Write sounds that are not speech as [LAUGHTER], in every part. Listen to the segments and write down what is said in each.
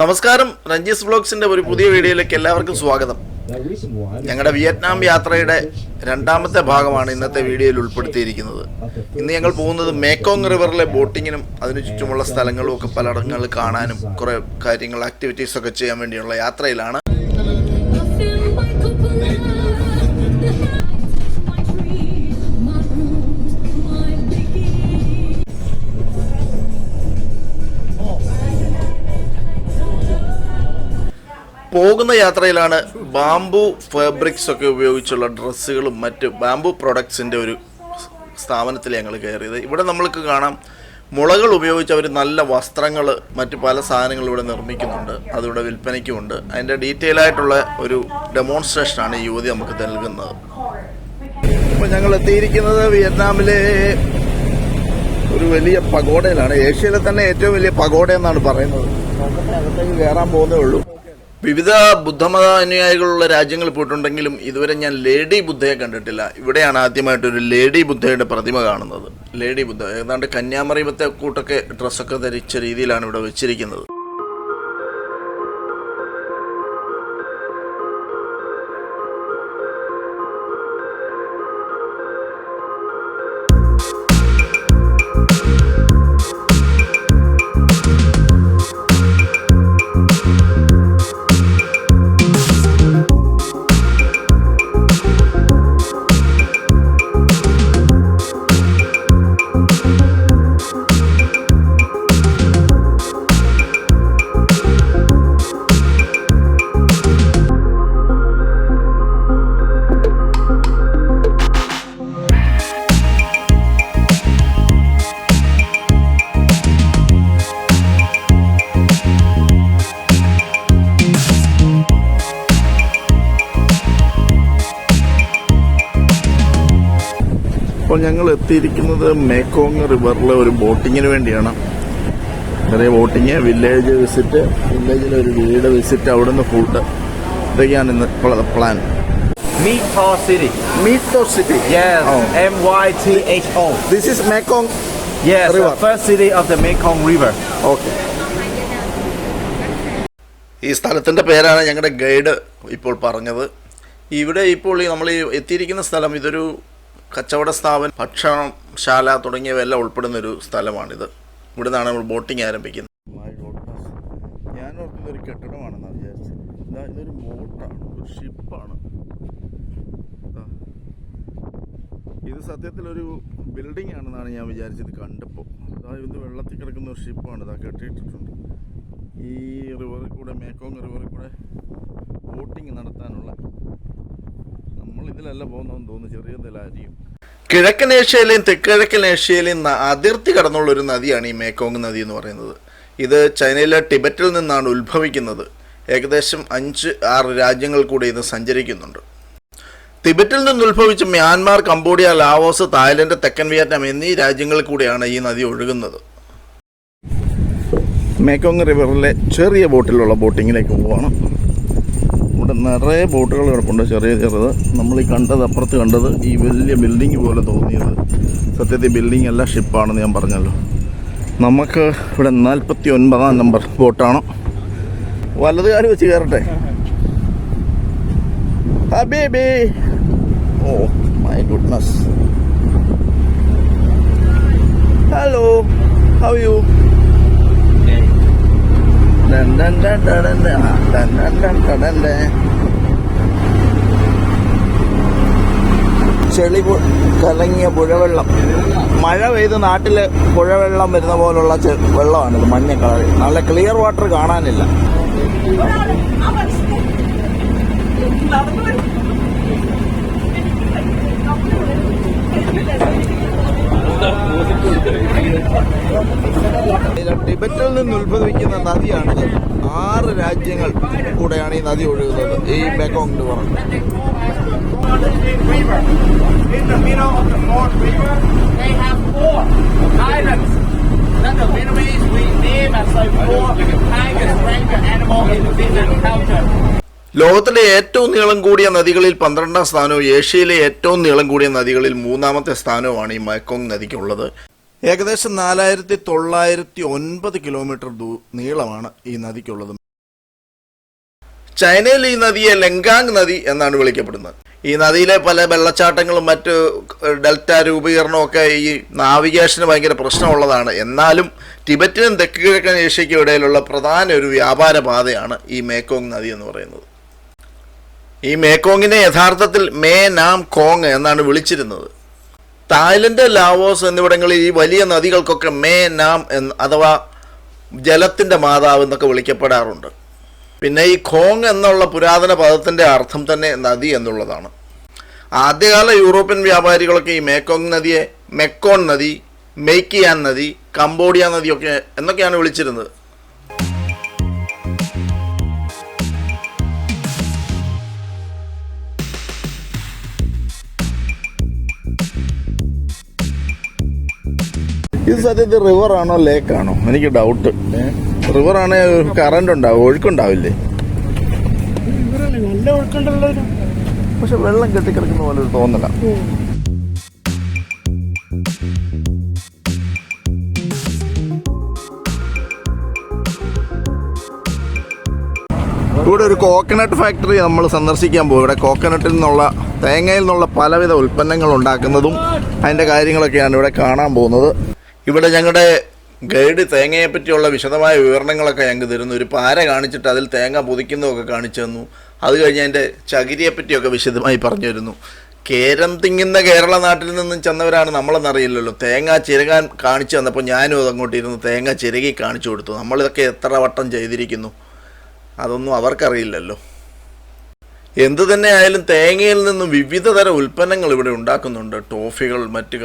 നമസ്കാരം രഞ്ജീസ് ബ്ലോഗ്സിന്റെ ഒരു പുതിയ വീഡിയോയിലേക്ക് എല്ലാവർക്കും സ്വാഗതം. ഞങ്ങളുടെ വിയറ്റ്നാം യാത്രയുടെ രണ്ടാമത്തെ ഭാഗമാണ് ഇന്നത്തെ വീഡിയോയിൽ ഉൾപ്പെടുത്തിയിരിക്കുന്നത്. ഇന്ന് ഞങ്ങൾ പോകുന്നത് മേക്കോങ് റിവറിലെ ബോട്ടിങ്ങിനും അതിനു ചുറ്റുമുള്ള സ്ഥലങ്ങളും ഒക്കെ പലയിടങ്ങളിൽ കാണാനും കുറേ കാര്യങ്ങൾ ആക്ടിവിറ്റീസ് ഒക്കെ ചെയ്യാൻ വേണ്ടിയുള്ള യാത്രയിലാണ്. പോകുന്ന യാത്രയിലാണ് ബാംബു ഫാബ്രിക്സ് ഒക്കെ ഉപയോഗിച്ചുള്ള ഡ്രസ്സുകളും മറ്റ് ബാംബു പ്രൊഡക്ട്സിന്റെ ഒരു സ്ഥാപനത്തിൽ ഞങ്ങൾ കയറിയത്. ഇവിടെ നമ്മൾക്ക് കാണാം മുളകൾ ഉപയോഗിച്ച് അവർ നല്ല വസ്ത്രങ്ങൾ മറ്റ് പല സാധനങ്ങളും ഇവിടെ നിർമ്മിക്കുന്നുണ്ട്. അതിവിടെ വിൽപ്പനയ്ക്കുമുണ്ട്. അതിന്റെ ഡീറ്റെയിൽ ആയിട്ടുള്ള ഒരു ഡെമോൺസ്ട്രേഷനാണ് ഈ യുവതി നമുക്ക് നൽകുന്നത്. ഇപ്പോൾ ഞങ്ങൾ എത്തിയിരിക്കുന്നത് വിയറ്റ്നാമിലെ ഒരു വലിയ പഗോഡയിലാണ്. ഏഷ്യയിലെ തന്നെ ഏറ്റവും വലിയ പഗോഡ എന്നാണ് പറയുന്നത്. നോക്കട്ടെ അകത്തേക്ക് കയറാൻ പോകുന്നേ ഉള്ളൂ. വിവിധ ബുദ്ധമത അനുയായികളുള്ള രാജ്യങ്ങൾ പോയിട്ടുണ്ടെങ്കിലും ഇതുവരെ ഞാൻ ലേഡി ബുദ്ധയെ കണ്ടിട്ടില്ല. ഇവിടെയാണ് ആദ്യമായിട്ട് ഒരു ലേഡി ബുദ്ധയുടെ പ്രതിമ കാണുന്നത്. ലേഡി ബുദ്ധ ഏതാണ്ട് കന്യാമറിയത്തെ കൂട്ടൊക്കെ ഡ്രസ്സൊക്കെ ധരിച്ച രീതിയിലാണ് ഇവിടെ വെച്ചിരിക്കുന്നത്. ഇപ്പോൾ ഞങ്ങൾ എത്തിയിരിക്കുന്നത് മേക്കോങ് റിവറിലെ ഒരു ബോട്ടിങ്ങിന് വേണ്ടിയാണ് ചെറിയ ബോട്ടിങ് വില്ലേജ് വിസിറ്റ് വില്ലേജിലെ ഒരു വീട് വിസിറ്റ് അവിടുന്ന് ഫുഡ് ഇതൊക്കെയാണ് ഇന്ന് plan City. City Yes. Oh. M Y T H O. This is Mekong. Yes. River. The first city of the Mekong River. Okay ഈ സ്ഥലത്തിന്റെ പേരാണ് ഞങ്ങളുടെ ഗൈഡ് ഇപ്പോൾ പറഞ്ഞത് ഇവിടെ ഇപ്പോൾ നമ്മൾ ഈ എത്തിയിരിക്കുന്ന സ്ഥലം ഇതൊരു കച്ചവട സ്ഥാപനം ഭക്ഷണശാല തുടങ്ങിയവയെല്ലാം ഉൾപ്പെടുന്ന ഒരു സ്ഥലമാണിത്. ഇവിടെ നിന്നാണ് നമ്മൾ ബോട്ടിംഗ് ആരംഭിക്കുന്നത്. ഞാൻ ഓർക്കുന്നത് ഒരു കെട്ടിടമാണെന്നാണ് വിചാരിച്ചത്. ഇതാ ഇതൊരു ബോട്ടാണ് ഒരു ഷിപ്പാണ് ഇത്. സത്യത്തിൽ ഒരു ബിൽഡിംഗ് ആണെന്നാണ് ഞാൻ വിചാരിച്ചത് കണ്ടപ്പോൾ. അതാ ഇത് വെള്ളത്തിൽ കിടക്കുന്ന ഒരു ഷിപ്പാണ് ഇതാ കെട്ടിയിട്ടിട്ടുണ്ട്. ഈ റിവറിൽ കൂടെ മേക്കോങ് റിവറിൽ കൂടെ ബോട്ടിംഗ് നടത്താനുള്ള ഇതിലല്ല പോകുന്നതെന്ന് തോന്നുന്നു ചെറിയ ഇതിലായിരിക്കും കിഴക്കൻ ഏഷ്യയിലെയും തെക്കിഴക്കൻ ഏഷ്യയിലെയും അതിർത്തി കടന്നുള്ള ഒരു നദിയാണ് ഈ മേക്കോങ് നദി എന്ന് പറയുന്നത്. ഇത് ചൈനയിലെ ടിബറ്റിൽ നിന്നാണ് ഉത്ഭവിക്കുന്നത്. ഏകദേശം അഞ്ച് ആറ് രാജ്യങ്ങൾ കൂടി ഇത് സഞ്ചരിക്കുന്നുണ്ട്. ടിബറ്റിൽ നിന്ന് ഉത്ഭവിച്ച് മ്യാൻമാർ കംബോഡിയ ലാവോസ് തായ്ലൻഡ് തെക്കൻ വിയറ്റ്നാം എന്നീ രാജ്യങ്ങൾ കൂടിയാണ് ഈ നദി ഒഴുകുന്നത്. മേക്കോങ് റിവറിലെ ചെറിയ ബോട്ടിലുള്ള ബോട്ടിങ്ങിലേക്ക് പോവാണ്. ഇവിടെ നിറയെ ബോട്ടുകൾ കിടപ്പുണ്ട് ചെറിയ ചെറുത്. നമ്മൾ ഈ കണ്ടത് അപ്പുറത്ത് കണ്ടത് ഈ വലിയ ബിൽഡിംഗ് പോലെ തോന്നിയത്. സത്യത്തിൽ ബിൽഡിംഗ് അല്ല ഷിപ്പാണെന്ന് ഞാൻ പറഞ്ഞല്ലോ. നമുക്ക് ഇവിടെ നാൽപ്പത്തി ഒൻപതാം നമ്പർ ബോട്ടാണ് വലതുകാർ വെച്ച് കയറട്ടെ. ഹബീബി ഓ മൈ ഗുഡ്നസ് ചെളി കലങ്ങിയ പുഴവെള്ളം മഴ പെയ്ത് നാട്ടിൽ പുഴവെള്ളം വരുന്ന പോലുള്ള വെള്ളമാണിത് മഞ്ഞ കളറി നല്ല ക്ലിയർ വാട്ടർ കാണാനില്ല ഇത് ടിബറ്റിൽ നിന്ന് ഉത്ഭവിക്കുന്ന നദിയാണിത്. ആറ് രാജ്യങ്ങൾ കൂടെയാണ് ഈ നദി ഒഴുകുന്നത്. ഈ മെക്കോങ് എന്ന് പറഞ്ഞത്. ലോകത്തിലെ ഏറ്റവും നീളം കൂടിയ നദികളിൽ പന്ത്രണ്ടാം സ്ഥാനവും ഏഷ്യയിലെ ഏറ്റവും നീളം കൂടിയ നദികളിൽ മൂന്നാമത്തെ സ്ഥാനവുമാണ് ഈ മയക്കോങ് നദിക്കുള്ളത്. ഏകദേശം നാലായിരത്തി തൊള്ളായിരത്തി ഒൻപത് കിലോമീറ്റർ നീളമാണ് ഈ നദിക്കുള്ളത്. ചൈനയിൽ ഈ നദിയെ ലെങ്കാങ് നദി എന്നാണ് വിളിക്കപ്പെടുന്നത്. ഈ നദിയിലെ പല വെള്ളച്ചാട്ടങ്ങളും മറ്റ് ഡെൽറ്റ രൂപീകരണവും ഒക്കെ ഈ നാവിഗേഷന് ഭയങ്കര പ്രശ്നമുള്ളതാണ്. എന്നാലും ടിബറ്റിനും തെക്ക് കിഴക്കൻ ഏഷ്യയ്ക്കും ഇടയിലുള്ള പ്രധാന ഒരു വ്യാപാര പാതയാണ് ഈ മേക്കോങ് നദി എന്ന് പറയുന്നത്. ഈ മേക്കോങ്ങിനെ യഥാർത്ഥത്തിൽ മേ നാം കോങ് എന്നാണ് വിളിച്ചിരുന്നത്. തായ്ലൻഡ് ലാവോസ് എന്നിവിടങ്ങളിൽ ഈ വലിയ നദികൾക്കൊക്കെ മേ നാം എന്ന് അഥവാ ജലത്തിന്റെ മാതാവ് എന്നൊക്കെ വിളിക്കപ്പെടാറുണ്ട്. പിന്നെ ഈ ഖോങ് എന്നുള്ള പുരാതന പദത്തിന്റെ അർത്ഥം തന്നെ നദി എന്നുള്ളതാണ്. ആദ്യകാല യൂറോപ്യൻ വ്യാപാരികളൊക്കെ ഈ മേക്കോങ് നദിയെ മെക്കോൺ നദി മെയ്ക്കിയാൻ നദി കംബോഡിയ നദിയൊക്കെ എന്നൊക്കെയാണ് വിളിച്ചിരുന്നത്. ഇത് സത്യത്തിൽ റിവർ ആണോ ലേക്ക് ആണോ എനിക്ക് ഡൗട്ട് റിവർ ആണേ കറണ്ട് ഉണ്ടാവും? ഒഴുക്കുണ്ടാവില്ലേ? പക്ഷെ വെള്ളം കെട്ടിക്കിടക്കുന്ന പോലെ ഒരു തോന്നല. ഇവിടെ ഒരു കോക്കനട്ട് ഫാക്ടറി നമ്മൾ സന്ദർശിക്കാൻ പോകും. ഇവിടെ കോക്കനട്ടിൽ നിന്നുള്ള തേങ്ങയിൽ നിന്നുള്ള പലവിധ ഉൽപ്പന്നങ്ങൾ ഉണ്ടാക്കുന്നതും അതിന്റെ കാര്യങ്ങളൊക്കെയാണ് ഇവിടെ കാണാൻ പോകുന്നത്. ഇവിടെ ഞങ്ങളുടെ ഗൈഡ് തേങ്ങയെ പറ്റിയുള്ള വിശദമായ വിവരണങ്ങളൊക്കെ ഞങ്ങൾക്ക് തരുന്നു. ഒരു പാര കാണിച്ചിട്ട് അതിൽ തേങ്ങ പൊതിക്കുന്നതൊക്കെ കാണിച്ചു തന്നു. അത് കഴിഞ്ഞ് അതിന്റെ ചകിരിയെ പറ്റിയൊക്കെ വിശദമായി പറഞ്ഞു തരുന്നു. കേരം തിങ്ങുന്ന കേരള നാട്ടിൽ നിന്നും ചെന്നവരാണ് നമ്മളെന്നറിയില്ലല്ലോ. തേങ്ങ ചിരകാൻ കാണിച്ചു തന്നപ്പോൾ ഞാനും അതങ്ങോട്ട് ഇരുന്ന് തേങ്ങ ചിരകി കാണിച്ചു കൊടുത്തു. നമ്മളിതൊക്കെ എത്ര വട്ടം ചെയ്തിരിക്കുന്നു? അതൊന്നും അവർക്കറിയില്ലല്ലോ. എന്തു തന്നെ ആയാലും തേങ്ങയിൽ നിന്നും വിവിധ തരം ഉൽപ്പന്നങ്ങൾ ഇവിടെ ഉണ്ടാക്കുന്നുണ്ട്. ടോഫികൾ മറ്റ്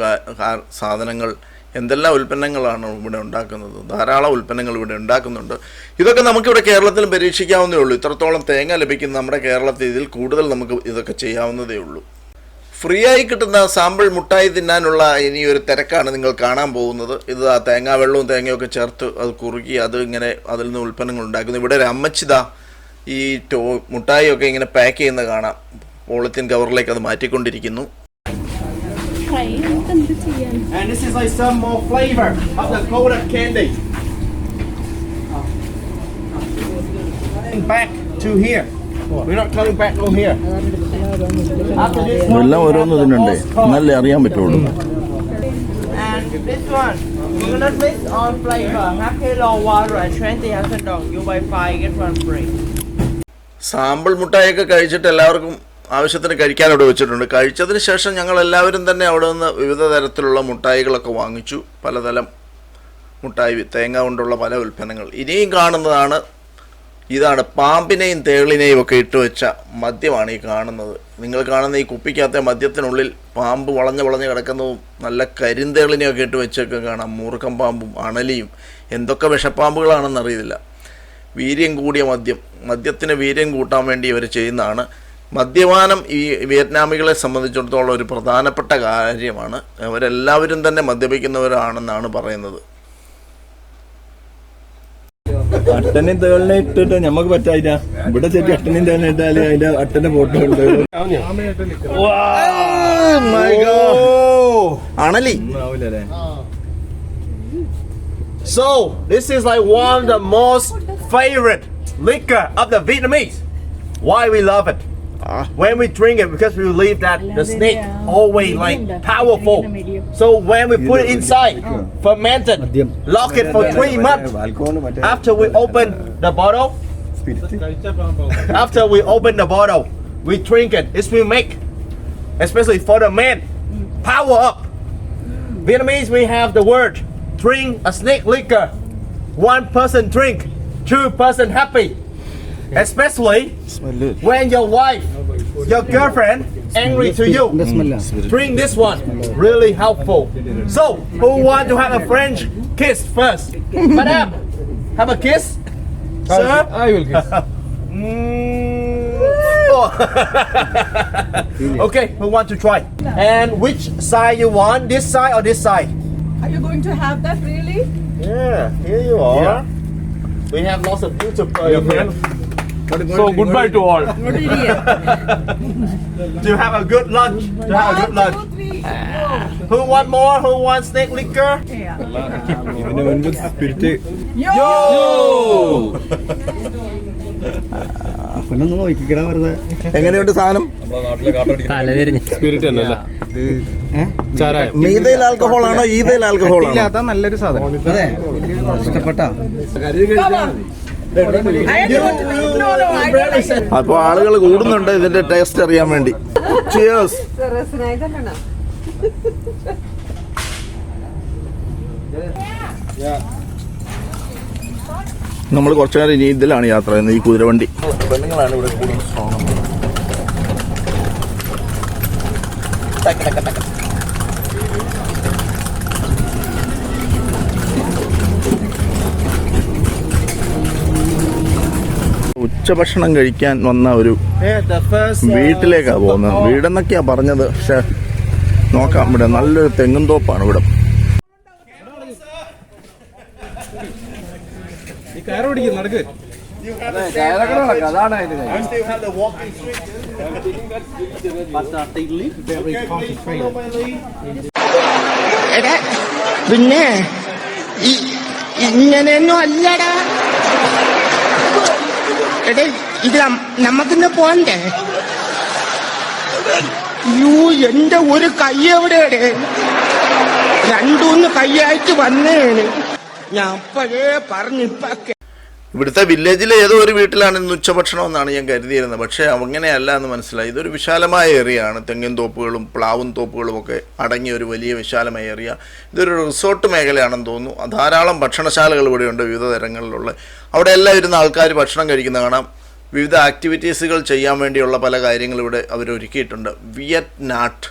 സാധനങ്ങൾ എന്തെല്ലാം ഉൽപ്പന്നങ്ങളാണ് ഇവിടെ ഉണ്ടാക്കുന്നത്? ധാരാളം ഉൽപ്പന്നങ്ങൾ ഇവിടെ ഉണ്ടാക്കുന്നുണ്ട്. ഇതൊക്കെ നമുക്കിവിടെ കേരളത്തിൽ പരീക്ഷിക്കാവുന്നേ ഉള്ളൂ. ഇത്രത്തോളം തേങ്ങ ലഭിക്കുന്ന നമ്മുടെ കേരളത്തിൽ ഇതിൽ കൂടുതൽ നമുക്ക് ഇതൊക്കെ ചെയ്യാവുന്നതേ ഉള്ളൂ. ഫ്രീ ആയി കിട്ടുന്ന സാമ്പിൾ മുട്ടായി തിന്നാനുള്ള ഇനി ഒരു തിരക്കാണ് നിങ്ങൾ കാണാൻ പോകുന്നത്. ഇത് ആ തേങ്ങാ വെള്ളവും തേങ്ങയൊക്കെ ചേർത്ത് അത് കുറുക്കി അത് ഇങ്ങനെ അതിൽ നിന്ന് ഉൽപ്പന്നങ്ങൾ ഉണ്ടാക്കുന്നു. ഇവിടെ ഒരു അമ്മച്ചിത ഈ ടോ മുട്ടായിയൊക്കെ ഇങ്ങനെ പാക്ക് ചെയ്യുന്നത് കാണാം. പോളിത്തീൻ കവറിലേക്ക് അത് മാറ്റിക്കൊണ്ടിരിക്കുന്നു. And this is like some more flavor of the golden candy. Back to here. We're not coming back over here. After this one, എല്ലാം we ഓരോന്ന് have the തിന്നണ്ടേ most cost. എന്നാലേ അറിയാൻ പറ്റുള്ളൂ And this one, we're gonna mix on flavor. Happy long water and 20 hasn't done. You buy five, get one free. Sample മുട്ടായൊക്കെ കഴിച്ചിട്ട് എല്ലാവർക്കും ആവശ്യത്തിന് കഴിക്കാൻ അവിടെ വെച്ചിട്ടുണ്ട്. കഴിച്ചതിന് ശേഷം ഞങ്ങൾ എല്ലാവരും തന്നെ അവിടെ നിന്ന് വിവിധ തരത്തിലുള്ള മുട്ടായികളൊക്കെ വാങ്ങിച്ചു. പലതരം മുട്ടായി തേങ്ങ കൊണ്ടുള്ള പല ഉൽപ്പന്നങ്ങൾ. ഇനിയും കാണുന്നതാണ്. ഇതാണ് പാമ്പിനെയും തേളിനെയും ഒക്കെ ഇട്ട് വെച്ച മദ്യമാണ് ഈ കാണുന്നത്. നിങ്ങൾ കാണുന്ന ഈ കുപ്പിക്കകത്തെ മദ്യത്തിനുള്ളിൽ പാമ്പ് വളഞ്ഞ് വളഞ്ഞ് കിടക്കുന്നതും നല്ല കരിന്തേളിനെയൊക്കെ ഇട്ട് വെച്ചൊക്കെ കാണാം. മൂർക്കം പാമ്പും അണലിയും. എന്തൊക്കെ വിഷപ്പാമ്പുകളാണെന്ന് അറിയില്ല വീര്യം കൂടിയ മദ്യം. മദ്യത്തിന് വീര്യം കൂട്ടാൻ വേണ്ടി ഇവർ ചെയ്യുന്നതാണ്. മദ്യപാനം ഈ വിയറ്റ്നാമികളെ സംബന്ധിച്ചിടത്തോളം ഒരു പ്രധാനപ്പെട്ട കാര്യമാണ്. അവരെല്ലാവരും തന്നെ മദ്യപിക്കുന്നവരാണെന്നാണ് പറയുന്നത്. അട്ടനെയും തേളിനെ ഇട്ടിട്ട് നമുക്ക് പറ്റായില്ല. ഇവിടെ ചെറിയ അട്ടനെയും തേളിനെ ഇട്ടാൽ അതിന്റെ അട്ടന്റെ ഫോട്ടോ ഉണ്ട്. അണലി So, this is like one of the most favorite liquor of the Vietnamese. Why we love it? when we drink it because we believe that the snake always like powerful. so when we put it inside fermented lock it for three months. After we open the bottle after we open the bottle we drink it. It's we make especially for the man power up. Vietnamese we have the word drink a snake liquor. One person drink two person happy. Especially when your wife, your girlfriend angry to you. Drink this one, really helpful. So, who want to have a French kiss first? [LAUGHS] Madam, have a kiss? Sir? I will kiss. Mm. Oh. [LAUGHS] okay, who want to try? And which side you want? This side or this side? Are you going to have that really? Yeah, here you are. We have lots of YouTubers uh, here. So goodbye to all. To have a good lunch. To have a good lunch. Who want more? Who wants snake liquor? Yeah. ഇവന്റെ മുൻപ് spirit Yo! അപ്പനൊന്ന് നോക്കിക്കടാ വെറുതെ എങ്ങനെയുണ്ട് സാധനം മീതയിൽ alcohol ആണോ ഈതയിൽ alcohol ആണോ അതാ നല്ലൊരു സാധനം ഇഷ്ടപ്പെട്ട അപ്പോൾ ആളുകൾ കൂടുന്നുണ്ട് ഇതിന്റെ ടേസ്റ്റ് അറിയാൻ വേണ്ടി. നമ്മൾ കുറച്ചു നേരം ഇനി ഇതിലാണ് യാത്ര ചെയ്യുന്നത് ഈ കുതിരവണ്ടി. പെണ്ണുങ്ങളാണ് ഇവിടെ കൂടുതൽ ഉച്ചഭക്ഷണം കഴിക്കാൻ വന്ന ഒരു വീട്ടിലേക്കാണ് പോകുന്നത്. വീടെന്നൊക്കെയാ പറഞ്ഞത്. പക്ഷെ നോക്കാം. ഇവിടെ നല്ലൊരു തെങ്ങും തോപ്പാണ് ഇവിടെ. എടാ പിന്നെ ഇങ്ങനെയൊന്നും അല്ലടാ. എടേ ഇത് നമ്മക്കിന്നെ പോണ്ടേ? യൂ എന്റെ ഒരു കൈ എവിടെയാടേ രണ്ടൂന്ന് കൈയായിട്ട് വന്നേണ്. ഞാൻ അപ്പോഴേ പറഞ്ഞിപ്പ ഇവിടുത്തെ വില്ലേജിലെ ഏതോ ഒരു വീട്ടിലാണ് ഇന്ന് ഉച്ചഭക്ഷണം എന്നാണ് ഞാൻ കരുതിയിരുന്നത്. പക്ഷേ അങ്ങനെയല്ല എന്ന് മനസ്സിലായി. ഇതൊരു വിശാലമായ ഏരിയയാണ് തെങ്ങിൻ തോപ്പുകളും പ്ലാവും തോപ്പുകളും ഒക്കെ അടങ്ങിയ ഒരു വലിയ വിശാലമായ ഏരിയ ഇതൊരു റിസോർട്ട് മേഖലയാണെന്ന് തോന്നുന്നു. ധാരാളം ഭക്ഷണശാലകൾ ഇവിടെയുണ്ട് വിവിധ തരങ്ങളിലുള്ള. അവിടെ എല്ലാം ഇരുന്ന ആൾക്കാർ ഭക്ഷണം കഴിക്കുന്ന കാണാം. വിവിധ ആക്ടിവിറ്റീസുകൾ ചെയ്യാൻ വേണ്ടിയുള്ള പല കാര്യങ്ങൾ ഇവിടെ അവർ ഒരുക്കിയിട്ടുണ്ട്. വിയറ്റ്നാട്ട്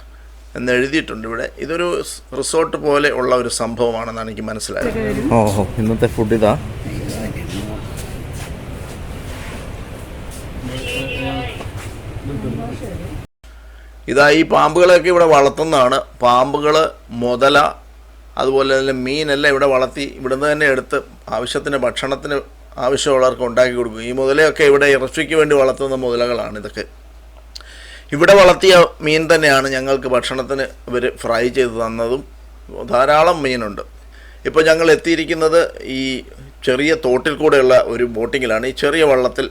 എന്ന് എഴുതിയിട്ടുണ്ട് ഇവിടെ. ഇതൊരു റിസോർട്ട് പോലെ ഉള്ള ഒരു സംഭവമാണെന്നാണ് എനിക്ക് മനസ്സിലായത്. ഓഹോ ഇന്നത്തെ ഫുഡ് ഇതാ. ഇതാ ഈ പാമ്പുകളെയൊക്കെ ഇവിടെ വളർത്തുന്നതാണ്. പാമ്പുകൾ മുതല അതുപോലെ തന്നെ മീനെല്ലാം ഇവിടെ വളർത്തി ഇവിടുന്ന് തന്നെ എടുത്ത് ആവശ്യത്തിന് ഭക്ഷണത്തിന് ആവശ്യമുള്ളവർക്ക് ഉണ്ടാക്കി കൊടുക്കും. ഈ മുതലയൊക്കെ ഇവിടെ ഇറച്ചിക്ക് വേണ്ടി വളർത്തുന്ന മുതലകളാണ് ഇതൊക്കെ. ഇവിടെ വളർത്തിയ മീൻ തന്നെയാണ് ഞങ്ങൾക്ക് ഭക്ഷണത്തിന് ഇവർ ഫ്രൈ ചെയ്ത് തന്നതും ധാരാളം മീനുണ്ട്. ഇപ്പോൾ ഞങ്ങൾ എത്തിയിരിക്കുന്നത് ഈ ചെറിയ തോട്ടിൽ കൂടെയുള്ള ഒരു ബോട്ടിങ്ങിലാണ്. ഈ ചെറിയ വള്ളത്തിൽ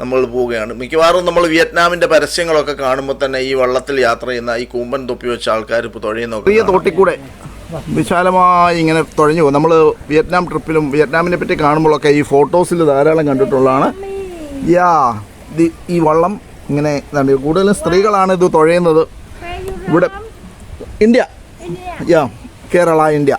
നമ്മൾ പോവുകയാണ്. മിക്കവാറും നമ്മൾ വിയറ്റ്നാമിന്റെ പരസ്യങ്ങളൊക്കെ കാണുമ്പോൾ തന്നെ ഈ വള്ളത്തിൽ യാത്ര ചെയ്യുന്ന ഈ കൂമ്പൻ തൊപ്പി വെച്ച ആൾക്കാർ ഇപ്പോൾ തുഴയുന്ന ചെറിയ തോട്ടിൽ കൂടെ വിശാലമായി ഇങ്ങനെ തുഴഞ്ഞു നമ്മൾ വിയറ്റ്നാം ട്രിപ്പിലും വിയറ്റ്നാമിനെ പറ്റി കാണുമ്പോഴൊക്കെ ഈ ഫോട്ടോസിൽ ധാരാളം കണ്ടിട്ടുള്ളതാണ്. യാ ഈ വള്ളം ഇങ്ങനെ കൂടുതലും സ്ത്രീകളാണ് ഇത് തുഴയുന്നത്. ഇവിടെ ഇന്ത്യ. യാ കേരള ഇന്ത്യ.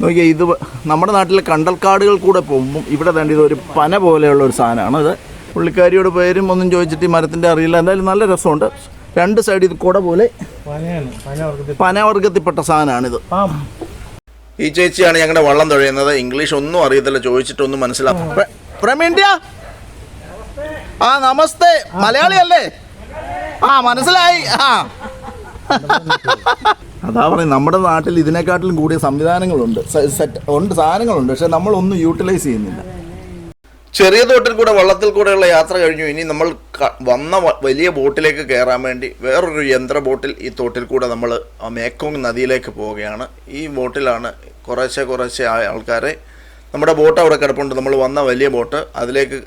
നോക്കിയാൽ ഇത് നമ്മുടെ നാട്ടിലെ കണ്ടൽക്കാടുകൾ കൂടെ പോകുമ്പം ഇവിടെ തന്നെ ഇതൊരു പന പോലെയുള്ള ഒരു സാധനമാണ്. ഇത് പുള്ളിക്കാരിയോട് പേരും ഒന്നും ചോദിച്ചിട്ട് ഈ മരത്തിന്റെ അറിയില്ല. എന്തായാലും നല്ല രസമുണ്ട്. രണ്ട് സൈഡ് ഇത് കൂടെ പോലെ പനവർഗത്തിൽപ്പെട്ട സാധനമാണിത്. ഈ ചേച്ചിയാണ് ഞങ്ങളുടെ വള്ളം തുഴയുന്നത്. ഇംഗ്ലീഷ് ഒന്നും അറിയത്തില്ല ചോദിച്ചിട്ടൊന്നും ഇന്ത്യ ആ നമസ്തേ. മലയാളിയല്ലേ? ആ മനസ്സിലായി. ആ. [LAUGHS] അതാ പറയും നമ്മുടെ നാട്ടിൽ ഇതിനെക്കാട്ടിലും കൂടിയ സംവിധാനങ്ങളുണ്ട്. സെറ്റ് ഉണ്ട് സാധനങ്ങളുണ്ട് പക്ഷെ നമ്മളൊന്നും യൂട്ടിലൈസ് ചെയ്യുന്നില്ല. ചെറിയ തോട്ടിൽ കൂടെ വള്ളത്തിൽ കൂടെയുള്ള യാത്ര കഴിഞ്ഞു. ഇനി നമ്മൾ വന്ന വലിയ ബോട്ടിലേക്ക് കയറാൻ വേണ്ടി വേറൊരു യന്ത്ര ബോട്ടിൽ ഈ തോട്ടിൽ കൂടെ നമ്മൾ മേക്കോങ് നദിയിലേക്ക് പോവുകയാണ്. ഈ ബോട്ടിലാണ് കുറേശ്ശെ കുറേശ്ശെ ആൾക്കാരെ നമ്മുടെ ബോട്ട് അവിടെ കിടപ്പുണ്ട്. നമ്മൾ വന്ന വലിയ ബോട്ട് അതിലേക്ക്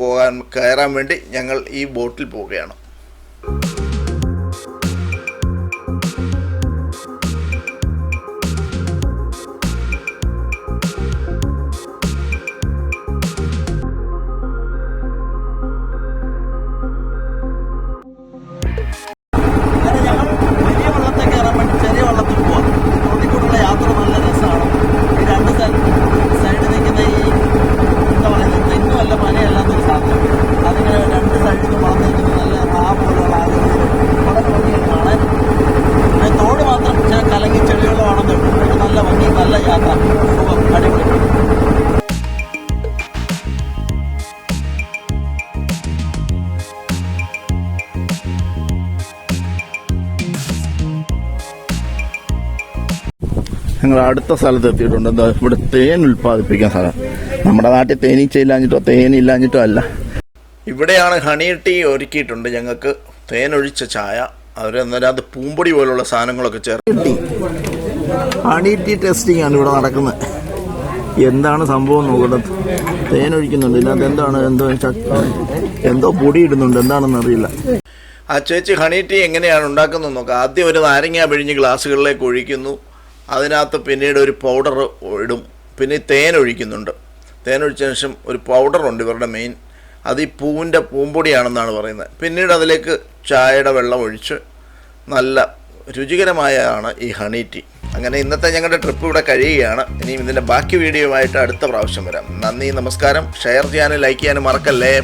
പോകാൻ കയറാൻ വേണ്ടി ഞങ്ങൾ ഈ ബോട്ടിൽ പോവുകയാണ്. ഞങ്ങൾ അടുത്ത സ്ഥലത്ത് എത്തിയിട്ടുണ്ട്. എന്താ ഇവിടെ തേൻ ഉൽപ്പാദിപ്പിക്കാൻ സ്ഥലം. നമ്മുടെ നാട്ടിൽ തേനീച്ച ഇല്ലാഞ്ഞിട്ടോ തേൻ ഇല്ലാഞ്ഞിട്ടോ അല്ല. ഇവിടെയാണ് ഹണി ടീ ഒരുക്കിയിട്ടുണ്ട്. ഞങ്ങൾക്ക് തേൻ ഒഴിച്ച ചായ അവർ അത് പൂമ്പൊടി പോലുള്ള സാധനങ്ങളൊക്കെ ചേർത്ത്. ഹണി ടീ ടെസ്റ്റിംഗ് ആണ് ഇവിടെ നടക്കുന്നത്. എന്താണ് സംഭവം നോക്കുന്നത് തേൻ ഒഴിക്കുന്നുണ്ട്. ഇതിനകത്ത് എന്താണ്? എന്തോ എന്തോ പൊടി ഇടുന്നുണ്ട്. എന്താണെന്ന് അറിയില്ല. ആ ചേച്ചി ഹണി ടീ എങ്ങനെയാണ് ഉണ്ടാക്കുന്നത് നോക്കാം. ആദ്യം ഒരു നാരങ്ങ പിഴിഞ്ഞ് ഗ്ലാസ്സുകളിലേക്ക് ഒഴിക്കുന്നു. അതിനകത്ത് പിന്നീട് ഒരു പൗഡർ ഇടും. പിന്നെ തേൻ ഒഴിക്കുന്നുണ്ട്. തേൻ ഒഴിച്ചതിന് ശേഷം ഒരു പൗഡറുണ്ട് ഇവരുടെ മെയിൻ അത് ഈ പൂവിന്റെ പൂമ്പൊടിയാണെന്നാണ് പറയുന്നത്. പിന്നീട് അതിലേക്ക് ചായയുടെ വെള്ളം ഒഴിച്ച് നല്ല രുചികരമായാണ് ഈ ഹണി ടീ. അങ്ങനെ ഇന്നത്തെ ഞങ്ങളുടെ ട്രിപ്പ് ഇവിടെ കഴിയുകയാണ്. ഇനിയും ഇതിന്റെ ബാക്കി വീഡിയോ ആയിട്ട് അടുത്ത പ്രാവശ്യം വരാം. നന്ദി നമസ്കാരം. ഷെയർ ചെയ്യാനും ലൈക്ക് ചെയ്യാനും മറക്കല്ലേ?